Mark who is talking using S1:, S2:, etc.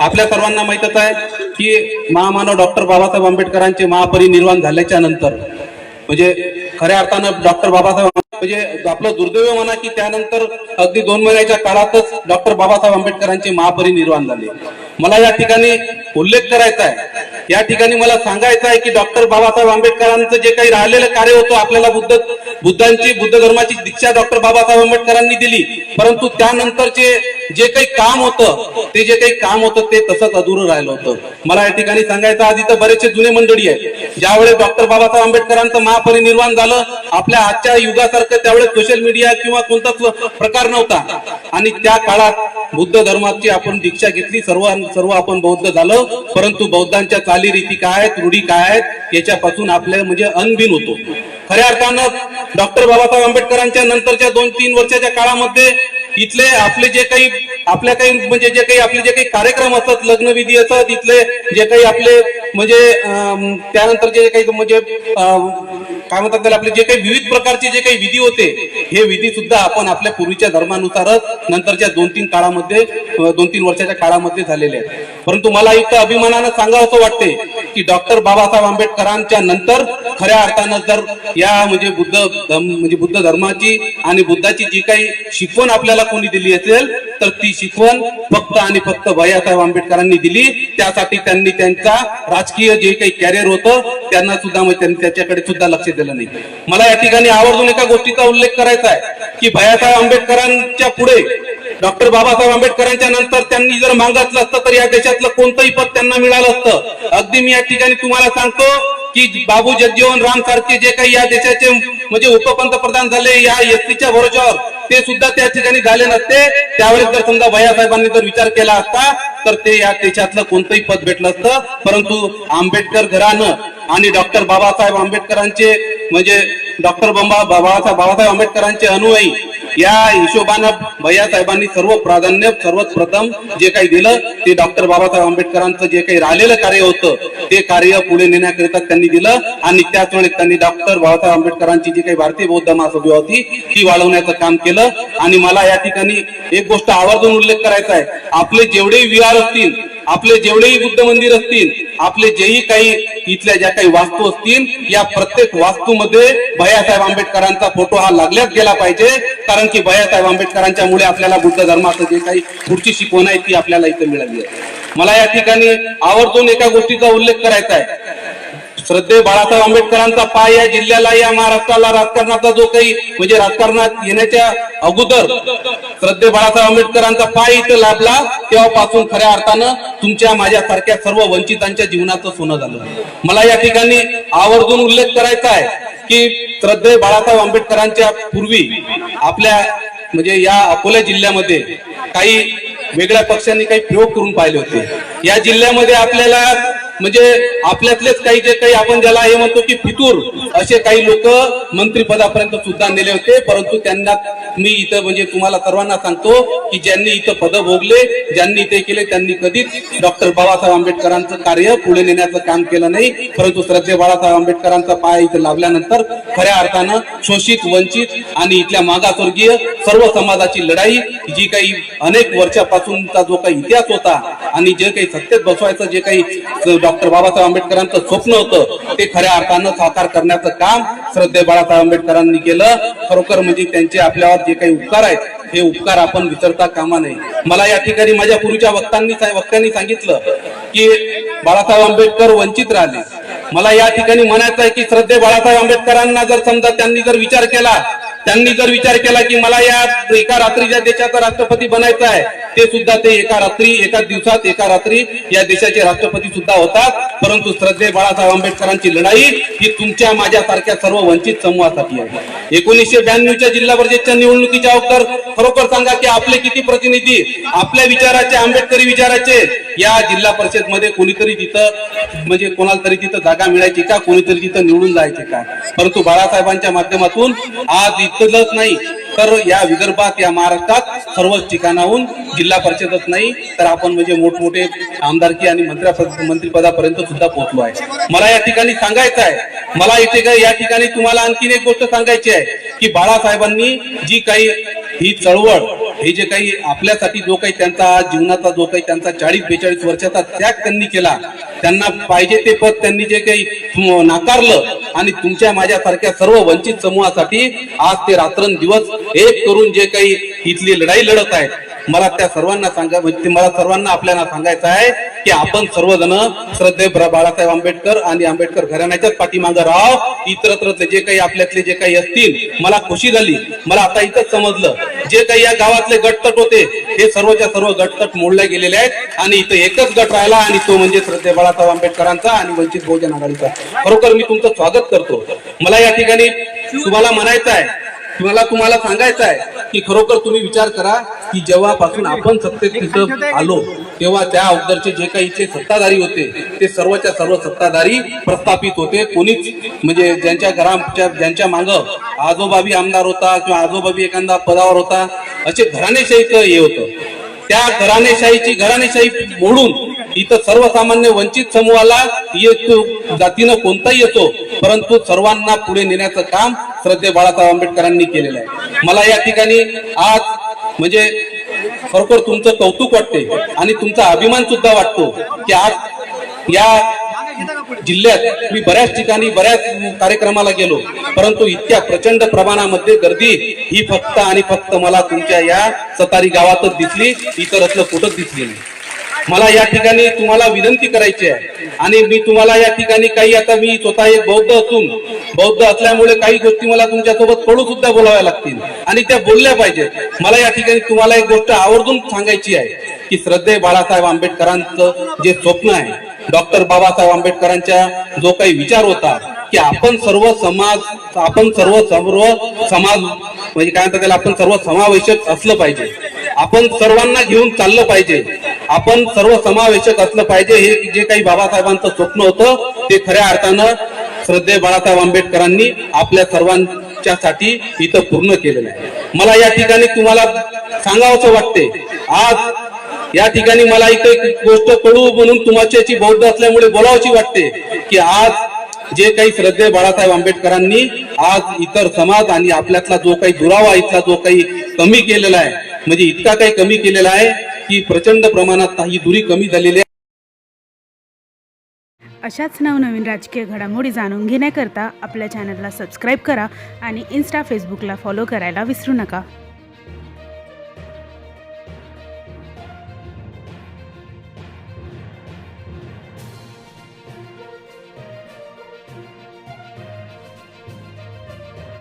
S1: आपल्या सर्वांना माहीतच आहे की महामानव डॉक्टर बाबासाहेब आंबेडकरांचे महापरिनिर्वाण झाल्याच्यानंतर म्हणजे खऱ्या अर्थानं डॉक्टर बाबासाहेब म्हणजे आपलं दुर्दैव म्हणा की त्यानंतर अगदी दोन महिन्याच्या काळातच डॉक्टर बाबासाहेब आंबेडकरांचे महापरिनिर्वाण झाले. मला या ठिकाणी उल्लेख करायचा आहे या ठिकाणी मला सांगायचं आहे की डॉक्टर बाबासाहेब आंबेडकरांचं जे काही राहिलेलं कार्य होतं आपल्याला बुद्ध बुद्धांची बुद्ध धर्माची दीक्षा डॉक्टर बाबासाहेब आंबेडकरांनी दिली. परंतु त्यानंतरचे जे काही काम होतं ते जे काही काम होतं ते तसंच अधुरं राहिलं होतं. मला या ठिकाणी सांगायचं आधी तर बरेचसे जुने मंडळी आहेत. ज्यावेळेस डॉक्टर बाबासाहेब आंबेडकरांचं महापरिनिर्वाण झालं आपल्या आजच्या युगासारखं त्यावेळेस सोशल मीडिया किंवा कोणताच प्रकार नव्हता. आणि त्या काळात बुद्ध धर्माची आपण दीक्षा घेतली सर्व सर्व आपण बौद्ध झालो. परंतु बौद्धांच्या चालीरीती काय आहेत रूढी काय आहेत याच्यापासून आपल्या म्हणजे अनबिन होतो. खऱ्या अर्थानं डॉक्टर बाबासाहेब आंबेडकरांच्या नंतरच्या दोन तीन वर्षाच्या काळामध्ये इथले आपले जे काही आपल्या काही म्हणजे जे काही आपले जे काही कार्यक्रम असतात लग्नविधी असतात इथले जे काही आपले म्हणजे अं, जे काही म्हणजे काय म्हणतात त्याला आपले जे काही विविध प्रकारचे जे काही विधी होते हे विधी सुद्धा आपण आपल्या पूर्वीच्या धर्मानुसारच नंतरच्या दोन तीन काळामध्ये दोन तीन वर्षाच्या काळामध्ये झालेले आहेत. परंतु मला इथं अभिमानानं सांगा असं वाटते की डॉक्टर बाबासाहेब आंबेडकरांच्या नंतर खऱ्या अर्थानं जर या म्हणजे बुद्ध म्हणजे बुद्ध धर्माची आणि बुद्धाची जी काही शिकवण आपल्याला कोणी दिली असेल तर ती शिकवण फक्त आणि फक्त भैयासाहेब आंबेडकरांनी दिली. त्यासाठी त्यांनी त्यांचा राजकीय जे काही कॅरियर होतं त्यांना सुद्धा त्यांनी त्याच्याकडे सुद्धा लक्ष दिलं नाही. मला या ठिकाणी आवर्जून एका गोष्टीचा उल्लेख करायचा आहे की भैयासाहेब आंबेडकरांच्या पुढे डॉक्टर बाबासाहेब आंबेडकरांच्या नंतर त्यांनी जर मागितलं असतं तर या देशातलं कोणतंही पद त्यांना मिळालं असतं. अगदी मी या ठिकाणी तुम्हाला सांगतो की बाबू जगजीवन राम सारखे जे काही या देशाचे म्हणजे उपपंतप्रधान झाले या एसटीच्या भरोशावर ते सुद्धा त्या ठिकाणी झाले नसते. त्यावेळेस जर समजा भैयासाहेबांनी जर विचार केला असता तर ते या देशातलं कोणतंही पद भेटलं असतं. परंतु आंबेडकर घरानं आणि डॉक्टर बाबासाहेब आंबेडकरांचे म्हणजे डॉक्टर बंबा बाबासाहेब बाबासाहेब आंबेडकरांचे अनुयायी या हिशोबानं भैयासाहेबांनी सर्व प्राधान्य सर्वप्रथम जे काही दिलं ते डॉक्टर बाबासाहेब आंबेडकरांचं जे काही राहिलेलं कार्य होतं ते कार्य पुढे नेण्याकरिता त्यांनी दिलं आणि त्याच वेळेस त्यांनी डॉक्टर बाबासाहेब आंबेडकरांची जी काही भारतीय बौद्ध महासभा होती ती वाढवण्याचं काम केलं. आणि मला या ठिकाणी एक गोष्ट आवर्जून उल्लेख करायचा आहे. आपले जेवढेही विहार असतील आपले जेवढेही बुद्ध मंदिर असतील आपले जेही काही इथल्या ज्या काही वास्तू असतील या प्रत्येक वास्तूमध्ये भैयासाहेब आंबेडकरांचा फोटो हा लागल्याच गेला पाहिजे. कारण की भैयासाहेब आंबेडकरांच्या मुळे आपल्याला बुद्ध धर्माचं जे काही पुढची शिकवण आहे ती आपल्याला इथं मिळाली आहे. मला या ठिकाणी आवर्जून एका गोष्टीचा उल्लेख करायचा आहे. श्रद्धे बाळासाहेब आंबेडकरांचा पाय या जिल्ह्याला या महाराष्ट्राला राजकारणाचा जो काही म्हणजे राजकारणात येण्याच्या अगोदर श्रद्धे बाळासाहेब आंबेडकरांचा पाय इथं लाभला तेव्हापासून खऱ्या अर्थानं तुमच्या माझ्यासारख्या सर्व वंचितांच्या जीवनाचं सोनं झालं. मला या ठिकाणी आवर्जून उल्लेख करायचा आहे की श्रद्धे बाळासाहेब आंबेडकरांच्या पूर्वी आपल्या म्हणजे या अकोला जिल्ह्यामध्ये काही वेगळ्या पक्षांनी काही प्रयोग करून पाहिले होते. या जिल्ह्यामध्ये आपल्याला म्हणजे आपल्यातलेच काही जे काही आपण ज्याला हे म्हणतो की फितूर असे काही लोक मंत्रिपदापर्यंत सुद्धा नेले होते परंतु त्यांना मी इथं म्हणजे तुम्हाला सर्वांना सांगतो की ज्यांनी इथं पद भोगले ज्यांनी इथे केले त्यांनी कधीच डॉक्टर बाबासाहेब आंबेडकरांचं कार्य पुढे नेण्याचं काम केलं नाही. परंतु श्रद्धे बाळासाहेब आंबेडकरांचा पाय इथं लाभल्यानंतर खऱ्या अर्थानं शोषित वंचित आणि इथल्या मागासवर्गीय सर्व समाजाची लढाई जी काही अनेक वर्षापासूनचा जो काही इतिहास होता आणि जे काही सत्तेत बसवायचं जे काही डॉक्टर बाबासाहेब आंबेडकरांचं स्वप्न होतं ते खऱ्या अर्थानं साकार करण्याचं काम श्रद्धे बाळासाहेब आंबेडकरांनी केलं. खरोखर म्हणजे त्यांचे आपल्यावर जे काही उपकार आहेत हे उपकार आपण विसरता कामा नये. मला या ठिकाणी माझ्या पूर्वीच्या वक्तांनी वक्त्यांनी सांगितलं की बाळासाहेब आंबेडकर वंचित राहिले. मला या ठिकाणी म्हणायचं आहे की श्रद्धे बाळासाहेब आंबेडकरांना जर समजा त्यांनी जर विचार केला त्यांनी जर विचार केला की मला या एका रात्रीच्या देशाचा राष्ट्रपती बनायचं आहे ते सुद्धा ते एका रात्री एका दिवसात एका रात्री या देशाचे राष्ट्रपती सुद्धा होतात. परंतु श्रद्धे बाळासाहेब आंबेडकरांची लढाई ही तुमच्या माझ्यासारख्या सर्व वंचित समूहासाठी आहे. एकोणीसशे ब्याण्णवच्या जिल्हा परिषदच्या निवडणुकीच्या अवतर खरोखर सांगा की आपले किती प्रतिनिधी आपल्या विचाराचे आंबेडकरी विचाराचे या जिल्हा परिषदमध्ये कोणीतरी तिथं म्हणजे कोणाला तरी तिथं जागा मिळायची का? कोणीतरी तिथं निवडून जायचे का? परंतु बाळासाहेबांच्या माध्यमातून आज इथलंच नाही. तर या विदर्भात या महाराष्ट्रात सर्वच ठिकाणाहून जिल्हा परिषदच नाही तर आपण म्हणजे मोठमोठे आमदारकी आणि मंत्र्या मंत्रिपदापर्यंत सुद्धा पोहोचलो आहे. मला या ठिकाणी सांगायचं आहे. मला इथे या ठिकाणी तुम्हाला आणखीन एक गोष्ट सांगायची आहे की बाळासाहेबांनी जी काही ही चळवळ हे जे काही आपल्यासाठी जो काही त्यांचा जीवनाचा जो काही त्यांचा चाळीस बेचाळीस वर्षाचा त्याग त्यांनी केला त्यांना पाहिजे ते पद त्यांनी जे काही नाकारलं आणि तुमच्या माझ्यासारख्या सर्व वंचित समूहासाठी आज ते रात्रंदिवस एक करून जे काही इथली लढाई लढत आहेत मला त्या सर्वांना सांगा म्हणजे मला सर्वांना आपल्याला सांगायचं आहे. की आपण सर्वजण श्रद्धे बाळासाहेब आंबेडकर आणि आंबेडकर घराण्याच्याच पाठीमागं राहाव इतरत्रतले जे काही आपल्यातले जे काही असतील मला खुशी झाली. मला आता इथंच समजलं. जे काही या गावातले गटतट होते हे सर्वच्या सर्व गटतट मोडले गेलेले आहेत आणि इथं एकच गट राहिला आणि तो म्हणजे श्रद्धे बाळासाहेब आंबेडकरांचा आणि वंचित बहुजन आघाडीचा. खरोखर मी तुमचं स्वागत करतो. मला या ठिकाणी तुम्हाला म्हणायचं आहे मला तुम्हाला सांगायचं आहे की खरोखर तुम्ही विचार करा की जेव्हापासून आपण सत्तेत तिथं आलो तेव्हा त्या अगोदरचे जे काही इथे सत्ताधारी होते ते सर्वच्या सर्व सत्ताधारी प्रस्थापित होते. कोणीच म्हणजे ज्यांच्या घराच्या ज्यांच्या मागं आजोबाबी आमदार होता किंवा आजोबाबी एखादा पदावर होता असे घराणेशाहीचं हे होतं. त्या घराणेशाहीची घराणेशाही मोडून इथं सर्वसामान्य वंचित समूहाला येतो जातीनं कोणताही येतो परंतु सर्वांना पुढे नेण्याचं काम श्रद्धे बाळासाहेब आंबेडकरांनी केलेलं आहे. मला या ठिकाणी आज म्हणजे खरोखर तुमचं कौतुक वाटते आणि तुमचा अभिमान सुद्धा वाटतो की आज या जिल्ह्यात मी बऱ्याच ठिकाणी बऱ्याच कार्यक्रमाला गेलो. परंतु इतक्या प्रचंड प्रमाणामध्ये गर्दी ही फक्त आणि फक्त मला तुमच्या या सतारी गावातच दिसली इतरत्र कुठंच दिसली नाही. मला या ठिकाणी तुम्हाला विनंती करायची आहे. आणि मी तुम्हाला या ठिकाणी काही आता मी स्वतः एक बौद्ध असून बौद्ध असल्यामुळे काही गोष्टी मला तुमच्यासोबत पडू सुद्धा बोलाव्या लागतील. आणि त्या बोलल्या पाहिजेत. मला या ठिकाणी तुम्हाला एक गोष्ट आवर्जून सांगायची आहे की श्रद्धे बाळासाहेब आंबेडकरांचं जे स्वप्न आहे डॉक्टर बाबासाहेब आंबेडकरांच्या जो काही विचार होता की आपण सर्व समाज आपण सर्व सर्व समाज म्हणजे काय म्हणतात त्याला आपण सर्व समावेशक असलं पाहिजे. आपण सर्वांना घेऊन चाललं पाहिजे. आपण सर्व समावेशक असलं पाहिजे. हे जे काही बाबासाहेबांचं स्वप्न होतं ते खऱ्या अर्थानं श्रद्धे बाळासाहेब आंबेडकरांनी आपल्या सर्वांच्यासाठी इथं पूर्ण केलेलं आहे. मला या ठिकाणी तुम्हाला सांगावंसं वाटते आज या ठिकाणी मला इथे एक गोष्ट कळू म्हणून तुमच्याची बौद्ध असल्यामुळे बोलावची वाटते की आज जे काही श्रद्धे बाळासाहेब आंबेडकरांनी आज इतर समाज आणि आपल्यातला जो काही दुरावा इथला जो काही कमी केलेला आहे म्हणजे इतका काही कमी केलेला आहे की प्रचंड प्रमाणात ही दुरी कमी झालेली आहे.
S2: अशाच नवनवीन राजकीय घडामोडी जाणून घेण्याकरता आपल्या चॅनलला सबस्क्राईब करा आणि इन्स्टा फेसबुकला फॉलो करायला विसरू नका.